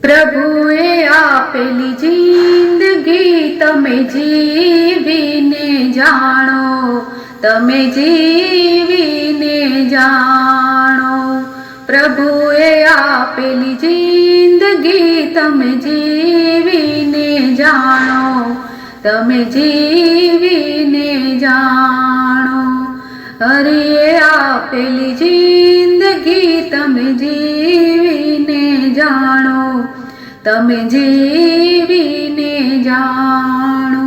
પ્રભુએ આપેલી જિંદગી તમે જીવીને જાણો, તમે જીવીને જાણો. પ્રભુએ આપેલી જિંદગી તમે જીવીને જાણો, તમે જીવીને જાણો. હરિએ આપેલી જિંદગી તમે જીવીને જાણો તમે જીવીને જાણો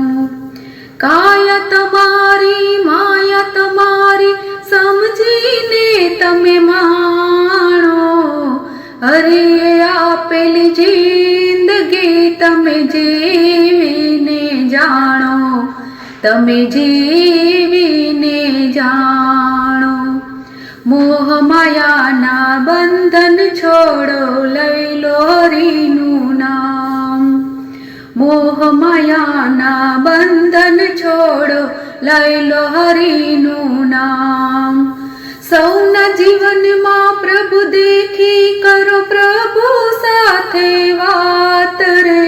કાયા તમારી માયા તમારી સમજીને તમે માણો હરિએ આપેલી જિંદગી તમે જીવીને જાણો તમે જીવીને જાણો છોડો, લઈ લો હરિનું નામ. મોહમાયાના બંધન છોડો, લઈ લો હરિનું નામ. સૌના જીવનમાં પ્રભુ દેખી કરો, પ્રભુ સાથે વાત રે.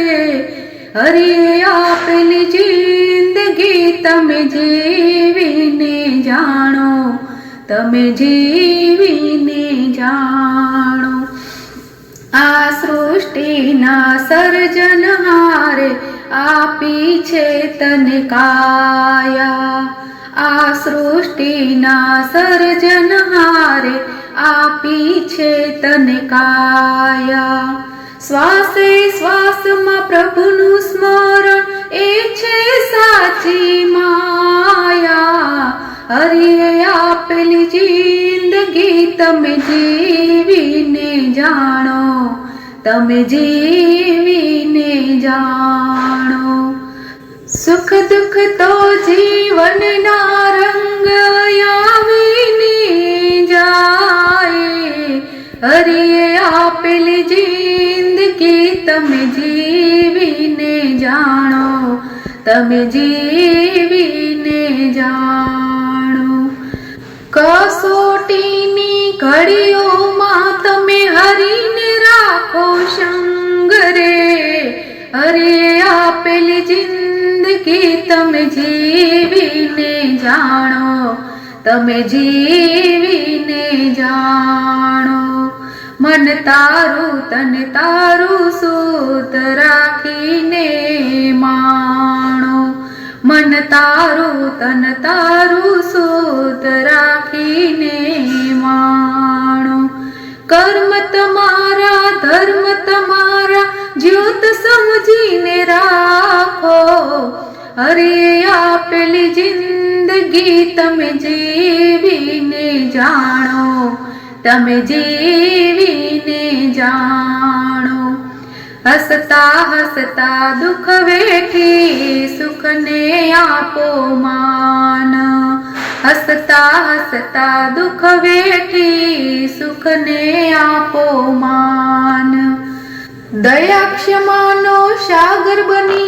હરિએ આપેલી જિંદગી તમે જીવીને જાણો, તમે જીવીને જાણો. આ સૃષ્ટિના સર્જનહારે આપી છે તને કાયા. આ સૃષ્ટિના સર્જનહારે આપી છે તને કાયા. શ્વાસે શ્વાસમાં પ્રભુનું જિંદગી તમે જીવીને જાણો તમે જીવીને જાણો સુખ દુઃખ તો જીવનના રંગ આવીને જાય હરિએ આપેલી જિંદગી તમે જીવીને જાણો તમે જીવીને જાણો કસોટીની ઘડીઓમાં તમે હરીને રાખો શંગરે અરે, આપેલી જિંદગી તમે જીવીને જાણો. તમે જીવીને જાણો. મન તારું, તન તારું સૂત રાખીને માણો. મન તારું, તન તારું હરે આપેલી જિંદગી તમે જીવીને જાણો તમે જીવીને જાણો હસતા હસતા દુઃખ વેઠી સુખને આપો માન હસતા હસતા દુઃખ વેઠી સુખને આપો માન દયા ક્ષમાનો સાગર બનીને સૌને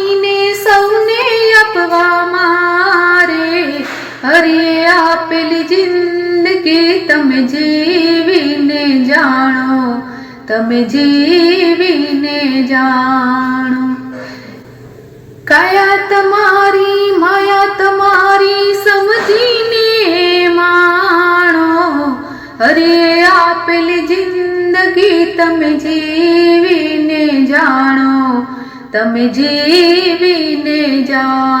આપવા મારે હરિએ આપેલી જિંદગી તમે જીવીને જાણો તમે જીવીને જાણો કયા તમારી માયા તમારી સમજીને માણો હરે આપેલી જિંદગી તમે જીવીને જાણો તમે જીવીને જાણો